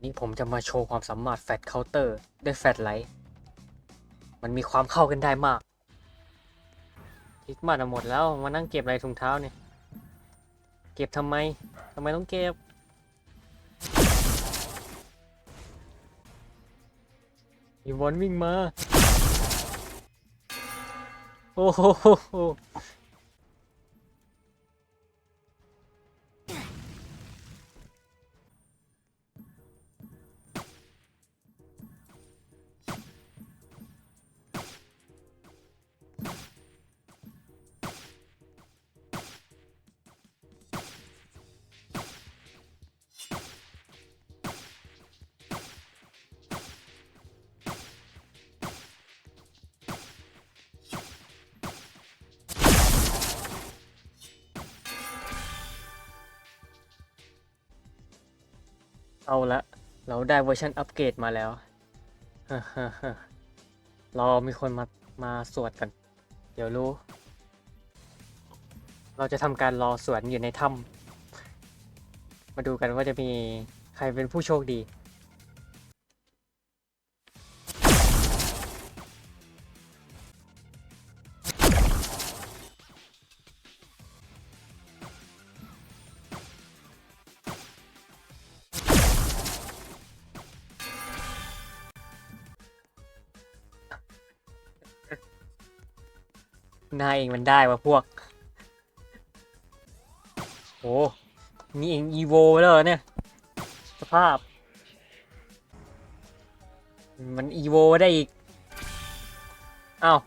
วันนี้ผมจะมาโชว์ความสามารถแฟลชเคาน์เตอร์ด้วยแฟลชไลท์ มันมีความเข้ากันได้มากคลิกมาหมดแล้วมานั่งเก็บอะไรถุงเท้าเนี่ย เก็บทำไมทำไมต้องเก็บ อีวอนวิ่งมา โอ้โห เอาละ เราได้เวอร์ชันอัปเกรดมาแล้ว เรอมีคนมา มาสวดกัน เดี๋ยวรู้ เราจะทำการรอสวดอยู่ในถ้ำมาดูกันว่าจะมีใครเป็นผู้โชคดี นายเองมันได้วะพวก โอ้นี่เองอีโวแล้วเนี่ย สภาพ มันอีโวได้อีก อ้าว